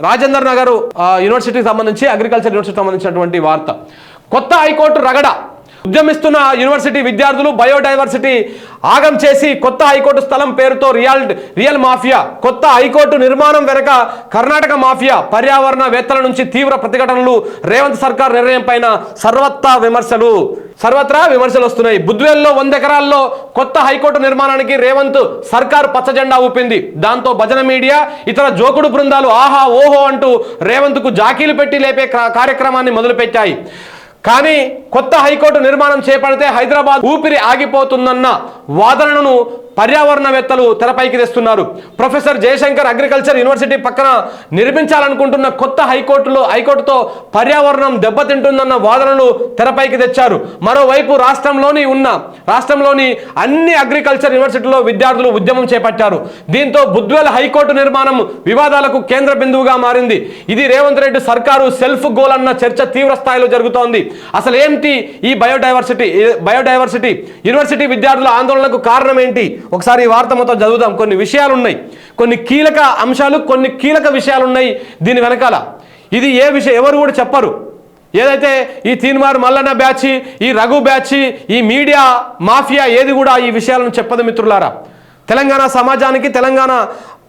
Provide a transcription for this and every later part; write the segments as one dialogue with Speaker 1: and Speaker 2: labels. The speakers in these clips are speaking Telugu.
Speaker 1: రాజేందర్ నగర్ యూనివర్సిటీకి సంబంధించి అగ్రికల్చర్ యూనివర్సిటీకి సంబంధించినటువంటి వార్త. కొత్త హైకోర్టు రగడ. ఉద్యమిస్తున్న యూనివర్సిటీ విద్యార్థులు బయోడైవర్సిటీ ఆగం చేసి కొత్త హైకోర్టు స్థలం పేరుతో రియల్ రియల్ మాఫియా కొత్త హైకోర్టు నిర్మాణం వెనక కర్ణాటక మాఫియా పర్యావరణ వేత్తల నుంచి తీవ్ర ప్రతిఘటనలు. రేవంత్ సర్కార్ నిర్ణయం పైన సర్వత్రా విమర్శలు. సర్వత్రా విమర్శలు వస్తున్నాయి. బుద్వేల్లో వంద ఎకరాల్లో కొత్త హైకోర్టు నిర్మాణానికి రేవంత్ సర్కార్ పచ్చజెండా ఊపింది. దాంతో భజన మీడియా ఇతర జోకుడు బృందాలు ఆహా ఓహో అంటూ రేవంత్కు జాకీలు పెట్టి లేపే కార్యక్రమాన్ని మొదలుపెట్టాయి. కానీ కొత్త హైకోర్టు నిర్మాణం చేపడితే హైదరాబాద్ ఊపిరి ఆగిపోతుందన్న వాదనను పర్యావరణవేత్తలు తెరపైకి తెస్తున్నారు. ప్రొఫెసర్ జయశంకర్ అగ్రికల్చర్ యూనివర్సిటీ పక్కన నిర్మించాలనుకుంటున్న కొత్త హైకోర్టులో హైకోర్టుతో పర్యావరణం దెబ్బతింటుందన్న వాదనలు తెరపైకి తెచ్చారు. మరోవైపు రాష్ట్రంలోని ఉన్న రాష్ట్రంలోని అన్ని అగ్రికల్చర్ యూనివర్సిటీలో విద్యార్థులు ఉద్యమం చేపట్టారు. దీంతో బుద్వేల్ హైకోర్టు నిర్మాణం వివాదాలకు కేంద్ర బిందువుగా మారింది. ఇది రేవంత్ రెడ్డి సర్కారు సెల్ఫ్ గోల్ అన్న చర్చ తీవ్ర స్థాయిలో జరుగుతోంది. అసలు ఏంటి ఈ బయోడైవర్సిటీ బయోడైవర్సిటీ? యూనివర్సిటీ విద్యార్థుల ఆందోళనకు కారణం ఏంటి? ఒకసారి ఈ వార్త మొత్తం చదువుదాం. కొన్ని విషయాలు ఉన్నాయి కొన్ని కీలక అంశాలు కొన్ని కీలక విషయాలు ఉన్నాయి దీని వెనకాల. ఇది ఏ విషయం? ఎవరు కూడా చెప్పరు. ఏదైతే ఈ తీన్మార్ మల్లన్న బ్యాచ్ ఈ రఘు బ్యాచ్ ఈ మీడియా మాఫియా ఏది కూడా ఈ విషయాలను చెప్పదు మిత్రులారా. తెలంగాణ సమాజానికి తెలంగాణ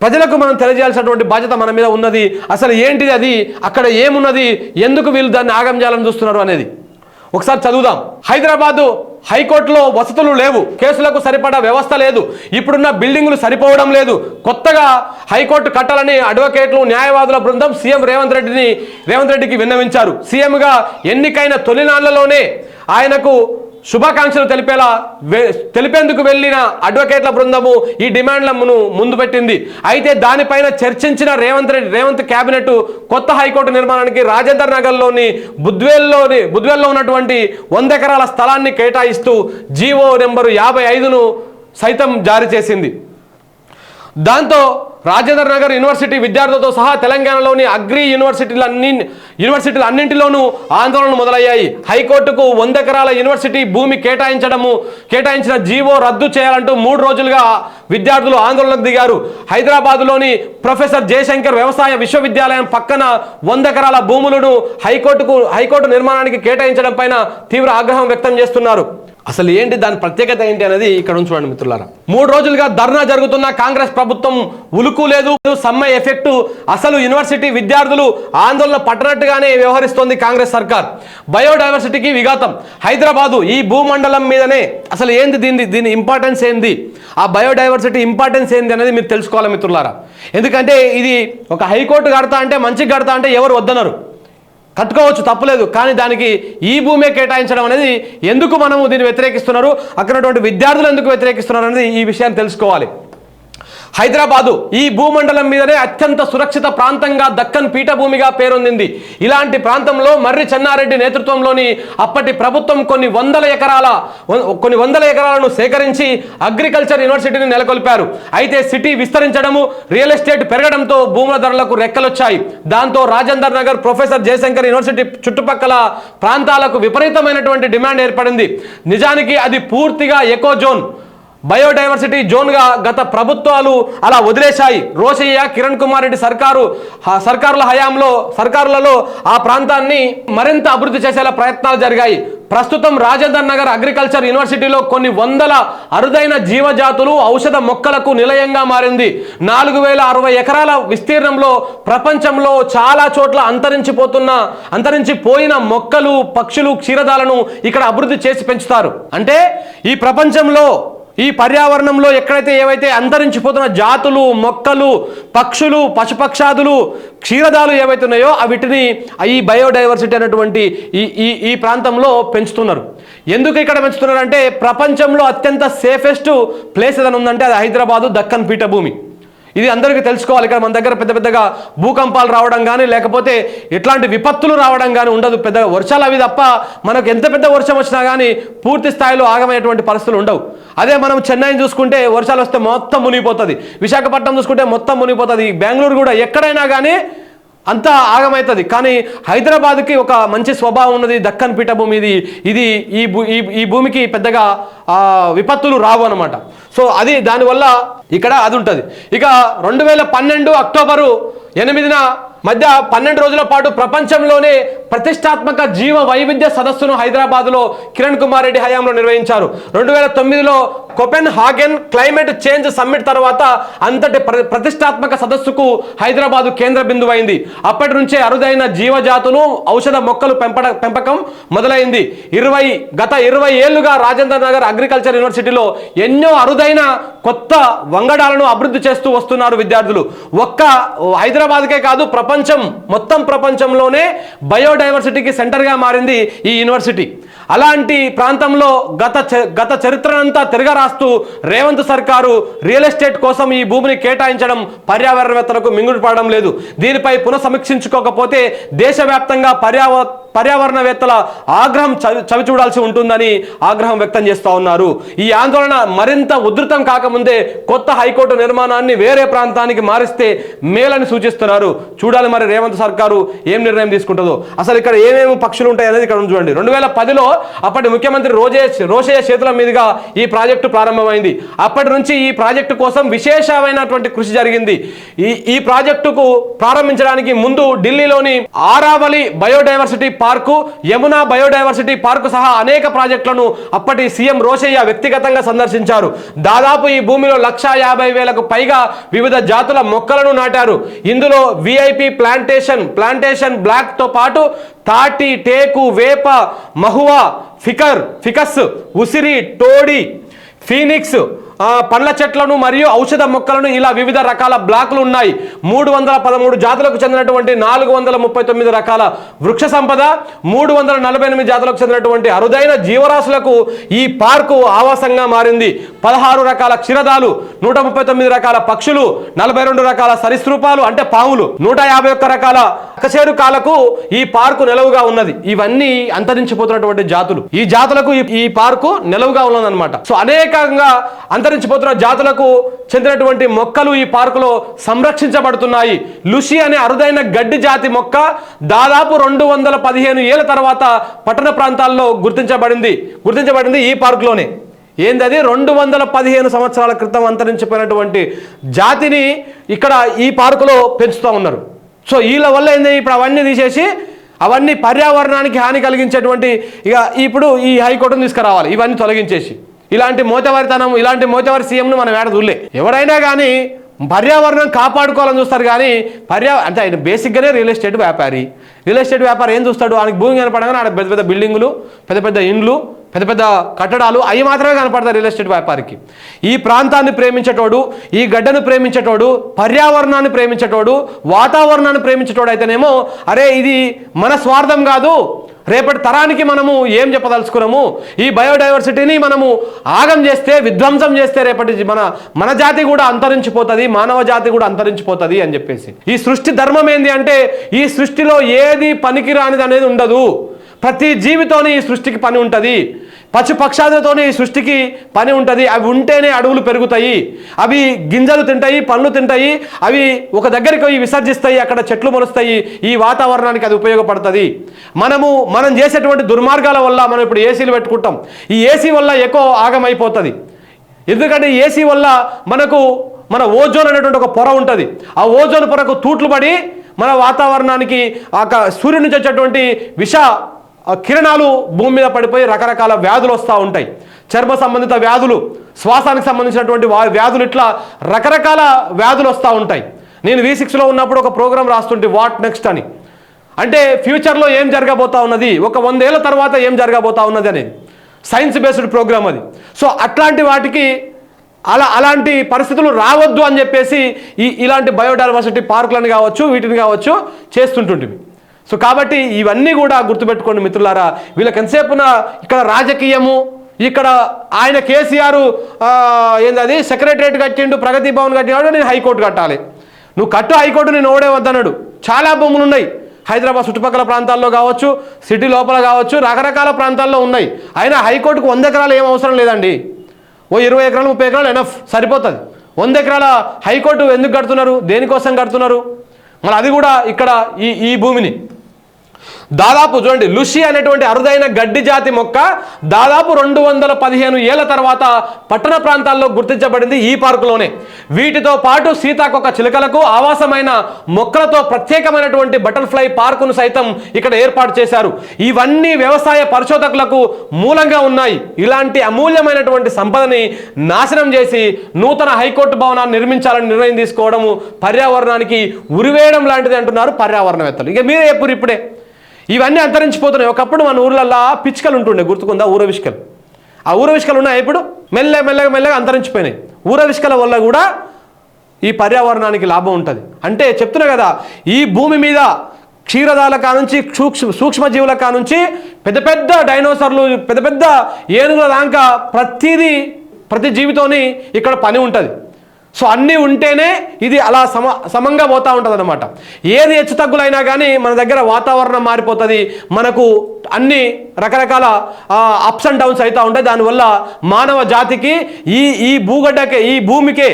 Speaker 1: ప్రజలకు మనం తెలియజేయాల్సినటువంటి బాధ్యత మన మీద ఉన్నది. అసలు ఏంటిది అది? అక్కడ ఏమున్నది? ఎందుకు వీళ్ళు దాన్ని ఆగం చేయాలని చూస్తున్నారు అనేది. ఒకసారి చదువుదాం. హైదరాబాదు హైకోర్టులో వసతులు లేవు. కేసులకు సరిపడా వ్యవస్థ లేదు. ఇప్పుడున్న బిల్డింగులు సరిపోవడం లేదు. కొత్తగా హైకోర్టు కట్టాలని అడ్వకేట్లు న్యాయవాదుల బృందం సీఎం రేవంత్ రెడ్డిని రేవంత్ రెడ్డికి విన్నవించారు. సీఎంగా ఎన్నికైన తొలినాళ్ళలోనే ఆయనకు శుభాకాంక్షలు తెలిపేలా తెలిపేందుకు వెళ్ళిన అడ్వకేట్ల బృందము ఈ డిమాండ్లను ముందు పెట్టింది. అయితే దానిపైన చర్చించిన రేవంత్ రెడ్డి రేవంత్ కేబినెట్ కొత్త హైకోర్టు నిర్మాణానికి రాజేందర్ నగర్లోని బుద్వేల్లోని బుద్వేల్లో ఉన్నటువంటి వంద ఎకరాల స్థలాన్ని కేటాయిస్తూ జీవో నెంబరు యాభై ఐదును సైతం జారీ చేసింది. దాంతో రాజేంద్ర నగర్ యూనివర్సిటీ విద్యార్థులతో సహా తెలంగాణలోని అగ్రి యూనివర్సిటీలు అన్ని యూనివర్సిటీలు అన్నింటిలోనూ ఆందోళనలు మొదలయ్యాయి. హైకోర్టుకు వంద ఎకరాల యూనివర్సిటీ భూమి కేటాయించడము కేటాయించిన జీవో రద్దు చేయాలంటూ మూడు రోజులుగా విద్యార్థులు ఆందోళనకు దిగారు. హైదరాబాదులోని ప్రొఫెసర్ జయశంకర్ వ్యవసాయ విశ్వవిద్యాలయం పక్కన వంద ఎకరాల భూములను హైకోర్టుకు హైకోర్టు నిర్మాణానికి కేటాయించడం పైన తీవ్ర ఆగ్రహం వ్యక్తం చేస్తున్నారు. అసలు ఏంటి దాని ప్రత్యేకత ఏంటి అనేది ఇక్కడ నుంచి చూడండి మిత్రులారా. మూడు రోజులుగా ధర్నా జరుగుతున్న కాంగ్రెస్ ప్రభుత్వం ఉలుకు లేదు సమ్మె ఎఫెక్ట్. అసలు యూనివర్సిటీ విద్యార్థులు ఆందోళన పట్టనట్టుగానే వ్యవహరిస్తోంది కాంగ్రెస్ సర్కార్. బయోడైవర్సిటీకి విఘాతం. హైదరాబాదు ఈ భూమండలం మీదనే. అసలు ఏంది దీని దీని ఇంపార్టెన్స్ ఏంది? ఆ బయోడైవర్సిటీ ఇంపార్టెన్స్ ఏంది అనేది మీరు తెలుసుకోవాలి మిత్రులారా. ఎందుకంటే ఇది ఒక హైకోర్టు కడతా అంటే మంచిగా కడతా అంటే ఎవరు వద్దనరు. కట్టుకోవచ్చు తప్పులేదు కానీ దానికి ఈ భూమే కేటాయించడం అనేది ఎందుకు మనము దీన్ని వ్యతిరేకిస్తున్నారు? అక్కడ ఉన్నటువంటి విద్యార్థులు ఎందుకు వ్యతిరేకిస్తున్నారు అనేది ఈ విషయాన్ని తెలుసుకోవాలి. హైదరాబాదు ఈ భూమండలం మీదనే అత్యంత సురక్షిత ప్రాంతంగా దక్కన్ పీఠభూమిగా పేరొందింది. ఇలాంటి ప్రాంతంలో మర్రి చెన్నారెడ్డి నేతృత్వంలోని అప్పటి ప్రభుత్వం కొన్ని వందల ఎకరాల కొన్ని వందల ఎకరాలను సేకరించి అగ్రికల్చర్ యూనివర్సిటీని నెలకొల్పారు. అయితే సిటీ విస్తరించడము రియల్ ఎస్టేట్ పెరగడంతో భూముల ధరలకు రెక్కలొచ్చాయి. దాంతో రాజేందర్ నగర్ ప్రొఫెసర్ జయశంకర్ యూనివర్సిటీ చుట్టుపక్కల ప్రాంతాలకు విపరీతమైనటువంటి డిమాండ్ ఏర్పడింది. నిజానికి అది పూర్తిగా ఎకో జోన్. బయోడైవర్సిటీ జోన్గా గత ప్రభుత్వాలు అలా వదిలేశాయి. రోషయ్య కిరణ్ కుమార్ రెడ్డి సర్కారు సర్కారుల హయాంలో సర్కారులలో ఆ ప్రాంతాన్ని మరింత అభివృద్ధి చేసేలా ప్రయత్నాలు జరిగాయి. ప్రస్తుతం రాజేందర్ నగర్ అగ్రికల్చర్ యూనివర్సిటీలో కొన్ని వందల అరుదైన జీవజాతులు ఔషధ మొక్కలకు నిలయంగా మారింది. నాలుగు వేల అరవై ఎకరాల విస్తీర్ణంలో ప్రపంచంలో చాలా చోట్ల అంతరించిపోతున్న అంతరించిపోయిన మొక్కలు పక్షులు క్షీరదాలను ఇక్కడ అభివృద్ధి చేసి పెంచుతారు. అంటే ఈ ప్రపంచంలో ఈ పర్యావరణంలో ఎక్కడైతే ఏవైతే అంతరించిపోతున్న జాతులు మొక్కలు పక్షులు పశుపక్షాదులు క్షీరదాలు ఏవైతే ఉన్నాయో వీటిని ఈ బయోడైవర్సిటీ అనేటువంటి ఈ ఈ ఈ ప్రాంతంలో పెంచుతున్నారు. ఎందుకు ఇక్కడ పెంచుతున్నారు అంటే ప్రపంచంలో అత్యంత సేఫెస్ట్ ప్లేస్ ఏదైనా ఉందంటే అది హైదరాబాదు దక్కన్ పీఠభూమి. ఇది అందరికీ తెలుసుకోవాలి. ఇక్కడ మన దగ్గర పెద్ద పెద్దగా భూకంపాలు రావడం కానీ లేకపోతే ఇట్లాంటి విపత్తులు రావడం కానీ ఉండదు. పెద్ద వర్షాలు అవి తప్ప మనకు ఎంత పెద్ద వర్షం వచ్చినా కానీ పూర్తి స్థాయిలో ఆగమైనటువంటి పరిస్థితులు ఉండవు. అదే మనం చెన్నైని చూసుకుంటే వర్షాలు వస్తే మొత్తం మునిగిపోతుంది. విశాఖపట్నం చూసుకుంటే మొత్తం మునిగిపోతుంది. బెంగళూరు కూడా ఎక్కడైనా కానీ అంతా ఆగమవుతుంది కానీ హైదరాబాద్కి ఒక మంచి స్వభావం ఉన్నది దక్కన్ పీఠభూమి ఇది ఇది ఈ ఈ ఈ భూమికి పెద్దగా విపత్తులు రావు అనమాట సో అది దానివల్ల ఇక్కడ అది ఉంటుంది. ఇక రెండు వేల పన్నెండు అక్టోబరు ఎనిమిదిన మధ్య పన్నెండు రోజుల పాటు ప్రపంచంలోనే ప్రతిష్టాత్మక జీవ వైవిధ్య సదస్సును హైదరాబాద్లో కిరణ్ కుమార్ రెడ్డి హయాంలో నిర్వహించారు. రెండు వేల తొమ్మిదిలో Copenhagen climate change summit తర్వాత అంతటి ప్రతిష్టాత్మక సదస్సుకు హైదరాబాదు కేంద్ర బిందువైంది. అప్పటి నుంచే అరుదైన జీవజాతును ఔషధ మొక్కలు పెంపడ పెంపకం మొదలైంది. ఇరవై గత ఇరవై ఏళ్ళుగా రాజేంద్ర నగర్ అగ్రికల్చర్ యూనివర్సిటీలో ఎన్నో అరుదైన కొత్త వంగడాలను అభివృద్ధి చేస్తూ వస్తున్నారు విద్యార్థులు. ఒక్క హైదరాబాద్కే కాదు ప్రపంచం మొత్తం ప్రపంచంలోనే బయోడైవర్సిటీకి సెంటర్గా మారింది ఈ యూనివర్సిటీ. అలాంటి ప్రాంతంలో గత గత చరిత్రనంతా తిరగరాస్తూ రేవంత్ సర్కారు రియల్ ఎస్టేట్ కోసం ఈ భూమిని కేటాయించడం పర్యావరణవేత్తలకు మింగుడు పడడం లేదు. దీనిపై పునఃసమీక్షించుకోకపోతే దేశవ్యాప్తంగా పర్యావ పర్యావరణవేత్తల ఆగ్రహం చవి చవి చూడాల్సి ఉంటుందని ఆగ్రహం వ్యక్తం చేస్తూ ఉన్నారు. ఈ ఆందోళన మరింత ఉధృతం కాకముందే కొత్త హైకోర్టు నిర్మాణాన్ని వేరే ప్రాంతానికి మారిస్తే మేలని సూచిస్తున్నారు. చూడాలి మరి రేవంత్ సర్కారు ఏం నిర్ణయం తీసుకుంటుందో. అసలు ఇక్కడ ఏమేమి పక్షులు ఉంటాయి అనేది ఇక్కడ చూడండి. రెండు వేల పదిలో అప్పటి ముఖ్యమంత్రి రోజే రోషయ్య చేతుల మీదుగా ఈ ప్రాజెక్టు ప్రారంభమైంది. అప్పటి నుంచి ఈ ప్రాజెక్టు కోసం విశేషమైనటువంటి కృషి జరిగింది. ఈ ఈ ప్రాజెక్టుకు ప్రారంభించడానికి ముందు ఢిల్లీలోని Aravalli biodiversity park Yamuna biodiversity park సహా అనేక ప్రాజెక్టులను అప్పటి సీఎం రోషయ్య వ్యక్తిగతంగా సందర్శించారు. దాదాపు ఈ భూమిలో లక్షా యాభై వేలకు పైగా వివిధ జాతుల మొక్కలను నాటారు. ఇందులో విఐపి ప్లాంటేషన్ ప్లాంటేషన్ బ్లాక్తో పాటు తాటి టేకు వేప మహువా ఫికర్ ఫికస్ ఉసిరి టోడి ఫీనిక్స్ పండ్ల చెట్లను మరియు ఔషధ మొక్కలను ఇలా వివిధ రకాల బ్లాకులు ఉన్నాయి. మూడు వందల పదమూడు జాతులకు చెందినటువంటి నాలుగు వందల ముప్పై తొమ్మిది రకాల వృక్ష సంపద మూడు వందల నలభై ఎనిమిది జాతులకు చెందినటువంటి అరుదైన జీవరాశులకు ఈ పార్కు ఆవాసంగా మారింది. పదహారు రకాల క్షీరదాలు నూట ముప్పై తొమ్మిది రకాల పక్షులు నలభై రెండు రకాల సరీసృపాలు అంటే పాములు నూట యాభై ఒక్క రకాల అకశేరుకాలకు ఈ పార్కు నెలవుగా ఉన్నది. ఇవన్నీ అంతరించిపోతున్నటువంటి జాతులు. ఈ జాతులకు ఈ- పార్కు నెలవుగా ఉన్నదన్నమాట. సో అనేకంగా అంతరించిపోతున్న జాతులకు చెందినటువంటి మొక్కలు ఈ పార్కులో సంరక్షించబడుతున్నాయి. లుషి అనే అరుదైన గడ్డి జాతి మొక్క దాదాపు రెండు వందల పదిహేను ఏళ్ళ తర్వాత పట్టణ ప్రాంతాల్లో గుర్తించబడింది. గుర్తించబడింది ఈ పార్కులోనే. ఏంది అది రెండు వందల పదిహేను సంవత్సరాల క్రితం అంతరించిపోయినటువంటి జాతిని ఇక్కడ ఈ పార్కులో పెంచుతూ ఉన్నారు. సో వీళ్ళ వల్ల ఏంది? ఇప్పుడు అవన్నీ తీసేసి అవన్నీ పర్యావరణానికి హాని కలిగించేటువంటి ఇక ఇప్పుడు ఈ హైకోర్టును తీసుకురావాలి. ఇవన్నీ తొలగించేసి. ఇలాంటి మోతవారితనం ఇలాంటి మోతవారి సీఎంను మనం ఏడ చూడలే. ఎవరైనా కానీ పర్యావరణం కాపాడుకోవాలని చూస్తారు కానీ పర్యా అంటే ఆయన బేసిక్గానే రియల్ ఎస్టేట్ వ్యాపారి. రియల్ ఎస్టేట్ వ్యాపారి ఏం చూస్తాడు? ఆయనకు భూమి కనపడగానే ఆడ పెద్ద పెద్ద బిల్డింగులు పెద్ద పెద్ద ఇండ్లు పెద్ద పెద్ద కట్టడాలు అవి మాత్రమే కనపడతాయి రియల్ ఎస్టేట్ వ్యాపారికి. ఈ ప్రాంతాన్ని ప్రేమించేటోడు ఈ గడ్డను ప్రేమించేటోడు పర్యావరణాన్ని ప్రేమించేటోడు వాతావరణాన్ని ప్రేమించేటోడు అయితేనేమో అరే ఇది మన స్వార్థం కాదు రేపటి తరానికి మనము ఏం చెప్పదలుచుకున్నాము? ఈ బయోడైవర్సిటీని మనము ఆగం చేస్తే విధ్వంసం చేస్తే రేపటి మన మన జాతి కూడా అంతరించిపోతుంది మానవ జాతి కూడా అంతరించిపోతుంది అని చెప్పేసి. ఈ సృష్టి ధర్మం ఏంది అంటే ఈ సృష్టిలో ఏది పనికిరానిది అనేది ఉండదు. ప్రతి జీవితోని ఈ సృష్టికి పని ఉంటుంది. పశు ఈ సృష్టికి పని ఉంటుంది. అవి ఉంటేనే అడవులు పెరుగుతాయి. అవి గింజలు తింటాయి పండ్లు తింటాయి. అవి ఒక దగ్గరికి పోయి విసర్జిస్తాయి అక్కడ చెట్లు మొలుస్తాయి. ఈ వాతావరణానికి అది ఉపయోగపడుతుంది. మనము మనం చేసేటువంటి దుర్మార్గాల వల్ల మనం ఇప్పుడు ఏసీలు పెట్టుకుంటాం. ఈ ఏసీ వల్ల ఎక్కువ ఆగమైపోతుంది. ఎందుకంటే ఏసీ వల్ల మనకు మన ఓజోన్ అనేటువంటి ఒక పొర ఉంటుంది. ఆ ఓజోన్ పొరకు తూట్లు పడి మన వాతావరణానికి ఆ క- సూర్యుడి నుంచి వచ్చేటువంటి విష కిరణాలు భూమి మీద పడిపోయి రకరకాల వ్యాధులు వస్తూ ఉంటాయి. చర్మ సంబంధిత వ్యాధులు శ్వాసానికి సంబంధించినటువంటి వ్యాధులు ఇట్లా రకరకాల వ్యాధులు వస్తూ ఉంటాయి. నేను వి సిక్స్లో ఉన్నప్పుడు ఒక ప్రోగ్రామ్ రాస్తుంటే వాట్ నెక్స్ట్ అని. అంటే ఫ్యూచర్లో ఏం జరగబోతా ఉన్నది? ఒక వందేళ్ళ తర్వాత ఏం జరగబోతా ఉన్నది అనేది. సైన్స్ బేస్డ్ ప్రోగ్రామ్ అది. సో అట్లాంటి వాటికి అలా అలాంటి పరిస్థితులు రావద్దు అని చెప్పేసి ఈ ఇలాంటి బయోడైవర్సిటీ పార్కులను కావచ్చు వీటిని కావచ్చు చేస్తుంటుంటివి సో కాబట్టి ఇవన్నీ కూడా గుర్తుపెట్టుకోండి మిత్రులారా. వీళ్ళకి ఎంతసేపున ఇక్కడ రాజకీయము ఇక్కడ ఆయన కేసీఆర్ ఆ, ఏందది సెక్రటరేట్ కట్టిండు ప్రగతి భవన్ కట్టినాడు నేను హైకోర్టు కట్టాలి. నువ్వు కట్టు హైకోర్టు నేను ఓడే వద్దన్నాడు. చాలా భూములు ఉన్నాయి. హైదరాబాద్ చుట్టుపక్కల ప్రాంతాల్లో కావచ్చు సిటీ లోపల కావచ్చు రకరకాల ప్రాంతాల్లో ఉన్నాయి. అయినా హైకోర్టుకు వంద ఎకరాలు ఏం అవసరం లేదండి. ఓ ఇరవై ఎకరాలు ముప్పై ఎకరాలు ఎనఫ్ సరిపోతుంది. వంద ఎకరాల హైకోర్టు ఎందుకు కడుతున్నారు? దేనికోసం కడుతున్నారు? మరి అది కూడా ఇక్కడ ఈ ఈ భూమిని. దాదాపు చూడండి లుషి అనేటువంటి అరుదైన గడ్డి జాతి మొక్క దాదాపు రెండు వందల పదిహేను ఏళ్ళ తర్వాత పట్టణ ప్రాంతాల్లో గుర్తించబడింది ఈ పార్కులోనే. వీటితో పాటు సీతాకొక చిలుకలకు ఆవాసమైన మొక్కలతో ప్రత్యేకమైనటువంటి బటర్ఫ్లై పార్కును సైతం ఇక్కడ ఏర్పాటు చేశారు. ఇవన్నీ వ్యవసాయ పరిశోధకులకు మూలంగా ఉన్నాయి. ఇలాంటి అమూల్యమైనటువంటి సంపదని నాశనం చేసి నూతన హైకోర్టు భవనాన్ని నిర్మించాలని నిర్ణయం తీసుకోవడము పర్యావరణానికి ఉరివేయడం లాంటిది అంటున్నారు పర్యావరణవేత్తలు. ఇక మీరే ఎప్పుడు ఇప్పుడే ఇవన్నీ అంతరించిపోతున్నాయి. ఒకప్పుడు మన ఊర్లల్లో పిచ్చుకలు ఉంటుండే గుర్తుకుందా? ఊరవిష్కలు. ఆ ఊరవిష్కలు ఉన్నాయి ఇప్పుడు మెల్ల మెల్లగా మెల్లగా అంతరించిపోయినాయి. ఊరవిష్కల వల్ల కూడా ఈ పర్యావరణానికి లాభం ఉంటుంది. అంటే చెప్తున్నా కదా ఈ భూమి మీద క్షీరదాల కానుంచి సూక్ష్మ సూక్ష్మజీవుల కానుంచి పెద్ద పెద్ద డైనోసార్లు పెద్ద పెద్ద ఏనుగుల దాకా ప్రతిదీ ప్రతి జీవితోని ఇక్కడ పని ఉంటుంది. సో అన్నీ ఉంటేనే ఇది అలా సమ సమంగా పోతూ ఉంటుంది అనమాట ఏది హెచ్చు తగ్గులైనా కానీ మన దగ్గర వాతావరణం మారిపోతుంది. మనకు అన్ని రకరకాల అప్స్ అండ్ డౌన్స్ అవుతూ ఉంటాయి. దానివల్ల మానవ జాతికి ఈ ఈ భూగడ్డకే ఈ భూమికే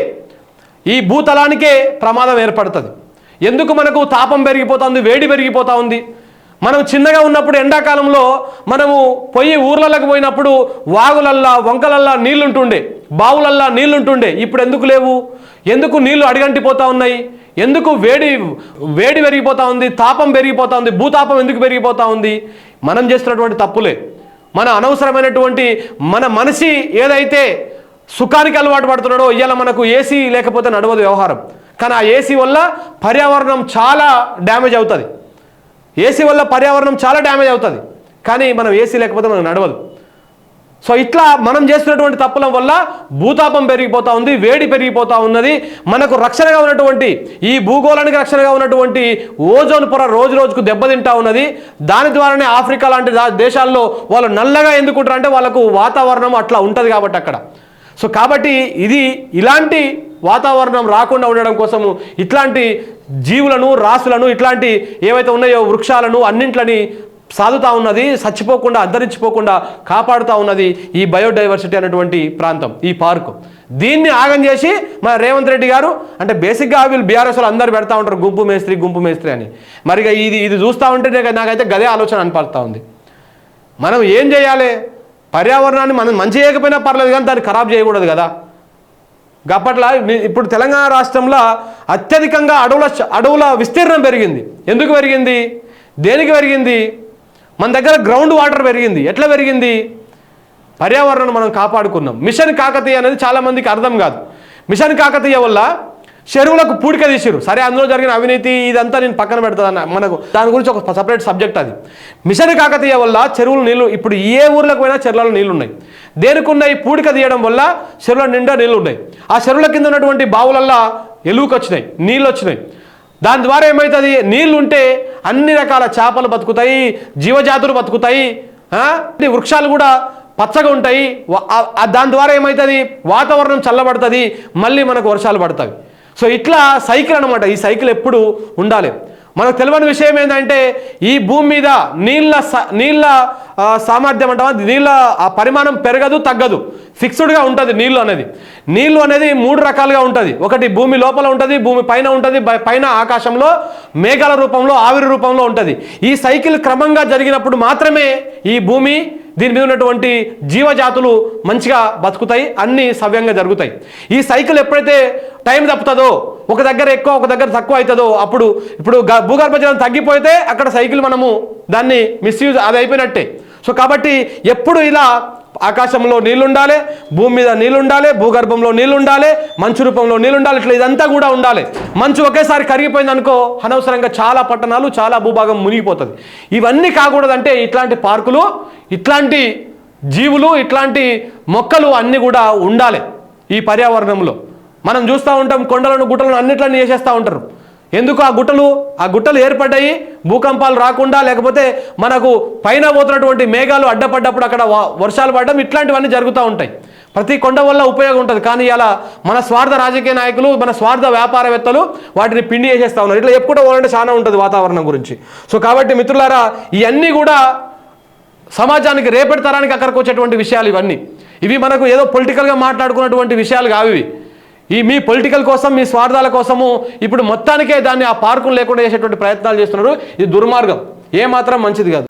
Speaker 1: ఈ భూతలానికే ప్రమాదం ఏర్పడుతుంది. ఎందుకు మనకు తాపం పెరిగిపోతుంది వేడి పెరిగిపోతూ ఉంది? మనం చిన్నగా ఉన్నప్పుడు ఎండాకాలంలో మనము పొయ్యి ఊర్లలోకి పోయినప్పుడు వాగులల్లా వంకలల్లా నీళ్ళుంటుండే బావులల్లా నీళ్ళుంటుండే. ఇప్పుడు ఎందుకు లేవు? ఎందుకు నీళ్ళు అడిగంటిపోతా ఉన్నాయి? ఎందుకు వేడి వేడి పెరిగిపోతా ఉంది? తాపం పెరిగిపోతా ఉంది? భూతాపం ఎందుకు పెరిగిపోతా ఉంది? మనం చేస్తున్నటువంటి తప్పులే. మన అనవసరమైనటువంటి మన మనిషి ఏదైతే సుఖానికి అలవాటు పడుతున్నాడో ఇవాళ మనకు ఏసీ లేకపోతే నడవదు వ్యవహారం. కానీ ఆ ఏసీ వల్ల పర్యావరణం చాలా డ్యామేజ్ అవుతుంది. ఏసీ వల్ల పర్యావరణం చాలా డ్యామేజ్ అవుతుంది. కానీ మనం ఏసీ లేకపోతే మనకు నడవదు. సో ఇట్లా మనం చేస్తున్నటువంటి తప్పుల వల్ల భూతాపం పెరిగిపోతా ఉంది వేడి పెరిగిపోతా ఉన్నది. మనకు రక్షణగా ఉన్నటువంటి ఈ భూగోళానికి రక్షణగా ఉన్నటువంటి ఓజోన్ పొర రోజు రోజుకు దెబ్బతింటా ఉన్నది. దాని ద్వారానే ఆఫ్రికా లాంటి దేశాల్లో వాళ్ళు నల్లగా ఎందుకుంటారు అంటే వాళ్ళకు వాతావరణం అట్లా ఉంటుంది కాబట్టి అక్కడ. సో కాబట్టి ఇది ఇలాంటి వాతావరణం రాకుండా ఉండడం కోసము ఇట్లాంటి జీవులను రాసులను ఇట్లాంటి ఏవైతే ఉన్నాయో వృక్షాలను అన్నింటిని సాదుతా ఉన్నది చచ్చిపోకుండా అంతరించిపోకుండా కాపాడుతూ ఉన్నది ఈ బయోడైవర్సిటీ అనేటువంటి ప్రాంతం ఈ పార్కు. దీన్ని ఆగం చేసి మన రేవంత్ రెడ్డి గారు అంటే బేసిక్గా వీళ్ళు బీఆర్ఎస్ అందరు పెడతా ఉంటారు గుంపు మేస్త్రి గుంపు మేస్త్రి అని. మరి ఇది ఇది చూస్తూ ఉంటే నాకైతే గదే ఆలోచన అనిపడుతూ ఉంది. మనం ఏం చేయాలి? పర్యావరణాన్ని మనం మంచి చేయకపోయినా పర్లేదు కానీ దాన్ని ఖరాబ్ చేయకూడదు కదా. గప్పట్ల ఇప్పుడు తెలంగాణ రాష్ట్రంలో అత్యధికంగా అడవుల అడవుల విస్తీర్ణం పెరిగింది. ఎందుకు పెరిగింది? దేనికి పెరిగింది? మన దగ్గర గ్రౌండ్ వాటర్ పెరిగింది. ఎట్లా పెరిగింది? పర్యావరణం మనం కాపాడుకున్నాం. మిషన్ కాకతీయ అనేది చాలామందికి అర్థం కాదు. మిషన్ కాకతీయ వల్ల చెరువులకు పూడిక తీసిరు సరే అందులో జరిగిన అవినీతి ఇదంతా నేను పక్కన పెడతాను మనకు దాని గురించి ఒక సపరేట్ సబ్జెక్ట్ అది. మిషన్ కాకతీయ వల్ల చెరువులు నీళ్ళు ఇప్పుడు ఏ ఊర్లకు పోయినా చెరువులలో నీళ్ళు ఉన్నాయి దేనికి పూడిక తీయడం వల్ల చెరువుల నిండా నీళ్ళు ఉన్నాయి ఆ చెరువుల కింద ఉన్నటువంటి బావులల్లా ఎలుగుకొచ్చినాయి నీళ్ళు వచ్చినాయి దాని ద్వారా ఏమవుతుంది నీళ్ళుంటే అన్ని రకాల చేపలు బతుకుతాయి జీవజాతులు బతుకుతాయి వృక్షాలు కూడా పచ్చగా ఉంటాయి. దాని ద్వారా ఏమవుతుంది వాతావరణం చల్లబడుతుంది. మళ్ళీ మనకు వర్షాలు పడతాయి. సో ఇట్లా సైకిల్ అనమాట ఈ సైకిల్ ఎప్పుడు ఉండాలి. మనకు తెలియని విషయం ఏంటంటే ఈ భూమి మీద నీళ్ళ స- నీళ్ళ సామర్థ్యం అంటావా? నీళ్ళ ఆ పరిమాణం పెరగదు తగ్గదు. ఫిక్స్డ్గా ఉంటుంది నీళ్ళు అనేది. నీళ్ళు అనేది మూడు రకాలుగా ఉంటుంది. ఒకటి భూమి లోపల ఉంటుంది భూమి పైన ఉంటుంది పైన ఆకాశంలో మేఘాల రూపంలో ఆవిరి రూపంలో ఉంటుంది. ఈ సైకిల్ క్రమంగా జరిగినప్పుడు మాత్రమే ఈ భూమి దీని మీద ఉన్నటువంటి జీవజాతులు మంచిగా బతుకుతాయి అన్నీ సవ్యంగా జరుగుతాయి. ఈ సైకిల్ ఎప్పుడైతే టైం తప్పుతుందో ఒక దగ్గర ఎక్కువ ఒక దగ్గర తక్కువ అవుతుందో అప్పుడు ఇప్పుడు గ- భూగర్భ జలం తగ్గిపోతే అక్కడ సైకిల్ మనము దాన్ని మిస్యూజ్ అది అయిపోయినట్టే. సో కాబట్టి ఎప్పుడు ఇలా ఆకాశంలో నీళ్ళుండాలి భూమి మీద నీళ్ళుండాలి భూగర్భంలో నీళ్ళుండాలి మంచు రూపంలో నీళ్ళుండాలి ఇట్లా ఇదంతా కూడా ఉండాలి. మంచు ఒకేసారి కరిగిపోయింది అనుకో అనవసరంగా చాలా పట్టణాలు చాలా భూభాగం మునిగిపోతుంది. ఇవన్నీ కాకూడదంటే ఇట్లాంటి పార్కులు ఇట్లాంటి జీవులు ఇట్లాంటి మొక్కలు అన్నీ కూడా ఉండాలి ఈ పర్యావరణంలో. మనం చూస్తూ ఉంటాం కొండలను గుట్టలను అన్నిట్లని చేసేస్తూ ఉంటారు. ఎందుకు ఆ గుట్టలు ఆ గుట్టలు ఏర్పడ్డాయి? భూకంపాలు రాకుండా లేకపోతే మనకు పైన పోతున్నటువంటి మేఘాలు అడ్డపడ్డప్పుడు అక్కడ వర్షాలు పడడం ఇట్లాంటివన్నీ జరుగుతూ ఉంటాయి. ప్రతి కొండ వల్ల ఉపయోగం ఉంటుంది. కానీ ఇలా మన స్వార్థ రాజకీయ నాయకులు మన స్వార్థ వ్యాపారవేత్తలు వాటిని పిండి చేసేస్తూ ఉన్నారు. ఇట్లా చెప్పుకుంటూ పోవాలంటే చాలా ఉంటుంది వాతావరణం గురించి. సో కాబట్టి మిత్రులారా ఇవన్నీ కూడా సమాజానికి రేపటి తరానికి అక్కడికి వచ్చేటువంటి విషయాలు ఇవన్నీ. ఇవి మనకు ఏదో పొలిటికల్గా మాట్లాడుకున్నటువంటి విషయాలు కావి ఈ మీ పొలిటికల్ కోసం మీ స్వార్థాల కోసము ఇప్పుడు మొత్తానికే దాన్ని ఆ పార్కులు లేకుండా చేసేటువంటి ప్రయత్నాలు చేస్తున్నారు. ఇది దుర్మార్గం. ఏ మాత్రం మంచిది కాదు.